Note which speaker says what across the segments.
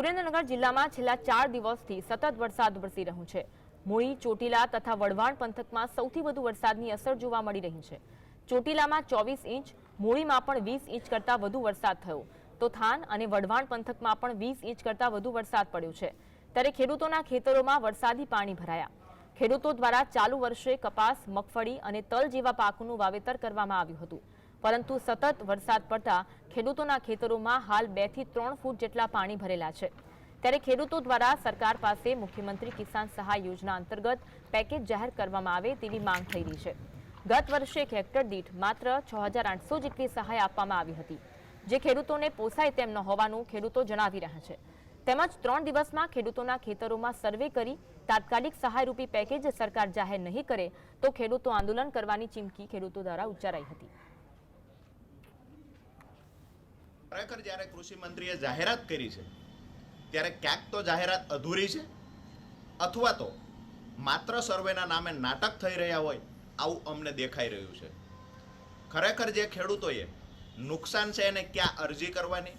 Speaker 1: સુરેન્દ્રનગર જિલ્લામાં છેલ્લા ચાર દિવસથી સતત વરસાદ વરસી રહ્યો છે. મૂળી, ચોટીલા તથા વઢવાણ પંથકમાં સૌથી વધુ વરસાદની અસર જોવા મળી રહી છે. ચોટીલામાં ચોવીસ ઇંચ, મૂળીમાં પણ વીસ ઇંચ કરતાં વધુ વરસાદ થયો. તો થાન અને વઢવાણ પંથકમાં પણ વીસ ઇંચ કરતાં વધુ વરસાદ પડ્યો છે. ત્યારે ખેડૂતોના ખેતરોમાં વરસાદી પાણી ભરાયા. ખેડૂતો દ્વારા ચાલુ વર્ષે કપાસ, મગફળી અને તલ જેવા પાકોનું વાવેતર કરવામાં આવ્યું હતું. પરંતુ સતત વરસાદ પડતા ખેડૂતોના ખેતરોમાં હાલ બેથી ત્રણ ફૂટ જેટલા પાણી ભરેલા છે. ત્યારે ખેડૂતો દ્વારા સરકાર પાસે મુખ્યમંત્રી કિસાન સહાય યોજના અંતર્ગત પેકેજ જાહેર કરવામાં આવે તેવી માંગ થઈ રહી છે. ગત વર્ષે એક હેક્ટર દીઠ માત્ર છ હજાર આઠસો જેટલી સહાય આપવામાં આવી હતી. જે ખેડૂતોને પોસાય તેમ ન હોવાનું ખેડૂતો જણાવી રહ્યા છે. તેમજ ત્રણ દિવસમાં ખેડૂતોના ખેતરોમાં સર્વે કરી તાત્કાલિક સહાયરૂપી પેકેજ સરકાર જાહેર નહીં કરે તો ખેડૂતો આંદોલન કરવાની ચીમકી ખેડૂતો દ્વારા ઉચ્ચારાઈ હતી.
Speaker 2: ખરેખર જ્યારે કૃષિ મંત્રીએ જાહેરાત કરી છે, ત્યારે ક્યાંક તો જાહેરાત અધૂરી છે, અથવા તો માત્ર સર્વેના નામે નાટક થઈ રહ્યા હોય, આવું અમને દેખાઈ રહ્યું છે. ખરેખર જે ખેડૂતોએ નુકસાન છે એને ક્યાં અરજી કરવાની?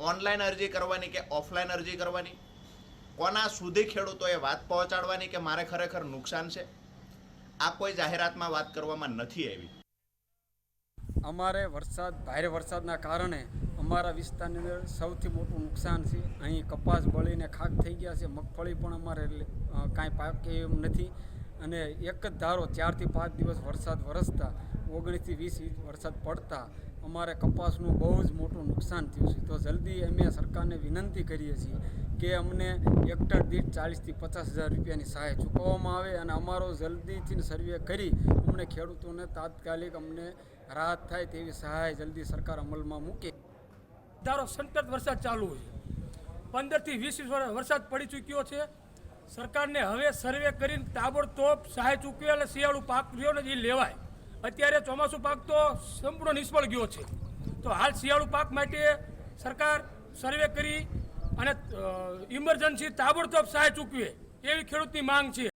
Speaker 2: ઓનલાઈન અરજી કરવાની કે ઓફલાઈન અરજી કરવાની? કોના સુધી ખેડૂતોએ વાત પહોંચાડવાની કે મારે ખરેખર નુકસાન છે? આ કોઈ જાહેરાતમાં વાત કરવામાં નથી આવી.
Speaker 3: અમારે વરસાદ, ભારે વરસાદના કારણે અમારા વિસ્તારની અંદર સૌથી મોટું નુકસાન છે. અહીં કપાસ બળીને ખાક થઈ ગયા છે. મગફળી પણ અમારે કાંઈ પાકે એમ નથી. અને એક જ ધારો, ચારથી પાંચ દિવસ વરસાદ વરસતા, ઓગણીસથી વીસ ઇંચ વરસાદ પડતા અમારે કપાસનું બહુ જ મોટું નુકસાન થયું છે. તો જલ્દી અમે સરકારને વિનંતી કરીએ છીએ કે અમને હેક્ટર દીઠ ચાલીસથી પચાસ હજાર રૂપિયાની સહાય ચૂકવવામાં આવે અને અમારો જલ્દીથી સર્વે કરી અમને ખેડૂતોને તાત્કાલિક અમને રાહત થાય તેવી સહાય જલ્દી સરકાર અમલમાં મૂકે.
Speaker 4: ધારો સતત વરસાદ ચાલુ છે પંદરથી વીસ વરસાદ પડી ચૂક્યો છે. સરકારને હવે સર્વે કરીને તાબડતોબ સહાય ચૂકવે અને શિયાળુ પાક રહ્યો ને એ લેવાય. અત્યારે ચોમાસું પાક તો સંપૂર્ણ નિષ્ફળ ગયો છે. તો હાલ શિયાળુ પાક માટે સરકાર સર્વે કરી અને ઇમરજન્સી તાબડતોબ સહાય ચૂકવે એવી ખેડૂતની માંગ છે.